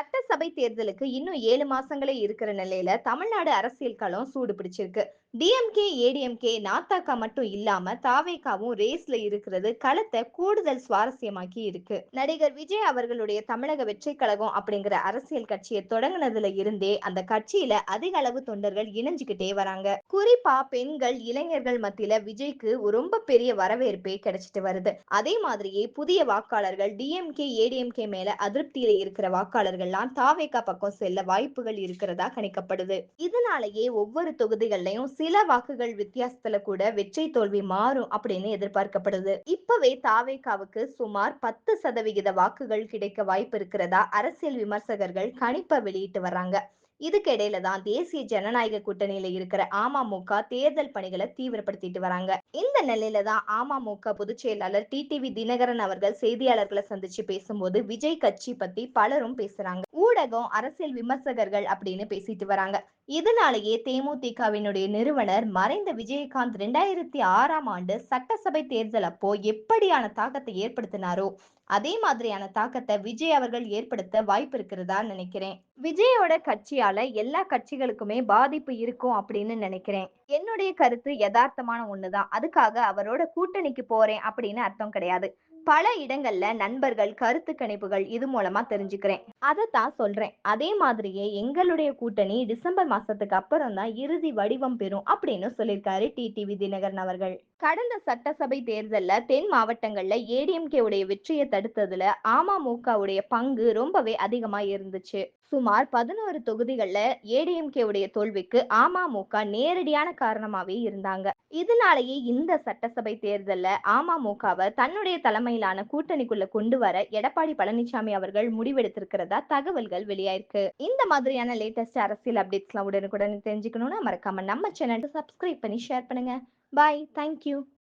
exacta சட்டசபை தேர்தலுக்கு இன்னும் ஏழு மாசங்களே இருக்கிற நிலையில தமிழ்நாடு அரசியல் களம் சூடு பிடிச்சிருக்கு. டிஎம்கே ஏடிஎம்கே நாத்தாக்கா மட்டும் இல்லாம தாவேக்காவும் ரேஸ்ல இருக்கிறது களத்தை கூடுதல் சுவாரஸ்யமாக்கி இருக்கு. நடிகர் விஜய் அவர்களுடைய தமிழக வெற்றி கழகம் அப்படிங்கிற அரசியல் கட்சியை தொடங்கினதுல இருந்தே அந்த கட்சியில அதிக அளவு தொண்டர்கள் இணைஞ்சுக்கிட்டே வராங்க. குறிப்பா பெண்கள் இளைஞர்கள் மத்தியில விஜய்க்கு ரொம்ப பெரிய வரவேற்பே கிடைச்சிட்டு வருது. அதே மாதிரியே புதிய வாக்காளர்கள் டிஎம்கே ஏடிஎம்கே மேல அதிருப்தியில இருக்கிற வாக்காளர்கள்லாம் தாவேகா பக்கம் செல்ல வாய்ப்புகள் இருக்கிறதா கணிக்கப்படுது. இதனாலேயே ஒவ்வொரு தொகுதிகள்லயும் சில வாக்குகள் வித்தியாசத்துல கூட வெற்றி தோல்வி மாறும் அப்படின்னு எதிர்பார்க்கப்படுது. இப்பவே தாவேகாவுக்கு சுமார் பத்து சதவிகித வாக்குகள் கிடைக்க வாய்ப்பு இருக்கிறதா அரசியல் விமர்சகர்கள் கணிப்பை வெளியிட்டு வர்றாங்க. இதுக்கு இடையில தான் தேசிய ஜனநாயக கூட்டணியில இருக்கிற அமமுக தேர்தல் பணிகளை தீவிரப்படுத்திட்டு வராங்க. இந்த நிலையில தான் அமமுக பொதுச் செயலாளர் டிடிவி தினகரன் அவர்கள் செய்தியாளர்களை சந்திச்சு பேசும்போது விஜய் கட்சி பத்தி பலரும் பேசுறாங்க. ஊடகம் அரசியல் விமர்சகர்கள் அப்படின்னு பேசிட்டு வராங்க. இதனாலேயே தேமுதிகவினுடைய நிறுவனர் மறைந்த விஜயகாந்த் ரெண்டாயிரத்தி ஆறாம் ஆண்டு சட்டசபை தேர்தல் அப்போ எப்படியான தாக்கத்தை ஏற்படுத்தினாரோ அதே மாதிரியான தாக்கத்தை விஜய் அவர்கள் ஏற்படுத்த வாய்ப்பு இருக்கிறதா நினைக்கிறேன். விஜயோட கட்சியால எல்லா கட்சிகளுக்குமே பாதிப்பு இருக்கும் அப்படின்னு நினைக்கிறேன். என்னுடைய கருத்து யதார்த்தமான ஒண்ணுதான். அதுக்காக அவரோட கூட்டணிக்கு போறேன் அப்படின்னு அர்த்தம் கிடையாது. பல இடங்கள்ல நண்பர்கள் கருத்து கணிப்புகள் இது மூலமா தெரிஞ்சுக்கிறேன். அதை தான் சொல்றேன். அதே மாதிரியே எங்களுடைய கூட்டணி டிசம்பர் மாசத்துக்கு அப்புறம் தான் இறுதி வடிவம் பெறும் அப்படின்னு சொல்லியிருக்காரு டிடிவி தினகரன் அவர்கள். கடந்த சட்டசபை தேர்தல்ல தென் மாவட்டங்கள்ல ஏடிஎம்கே உடைய வெற்றியை தடுத்ததுல அமமுகவுடைய பங்கு ரொம்பவே அதிகமா இருந்துச்சு. சுமார் பதினோரு தொகுதிகளில் ஏடிஎம்கே உடைய தோல்விக்கு அமமுக நேரடியான காரணமாவே இருந்தாங்க. இதனாலேயே இந்த சட்டசபை தேர்தலில் அமமுகவை தன்னுடைய தலைமையிலான கூட்டணிக்குள்ள கொண்டு வர எடப்பாடி பழனிசாமி அவர்கள் முடிவெடுத்திருக்கிறதா தகவல்கள் வெளியாயிருக்கு. இந்த மாதிரியான லேட்டஸ்ட் அரசியல் அப்டேட்ஸ்லாம் உடனுக்குடன் தெரிஞ்சுக்கணும்னா மறக்காம நம்ம சேனலுக்கு சப்ஸ்கிரைப் பண்ணி ஷேர் பண்ணுங்க. Bye thank you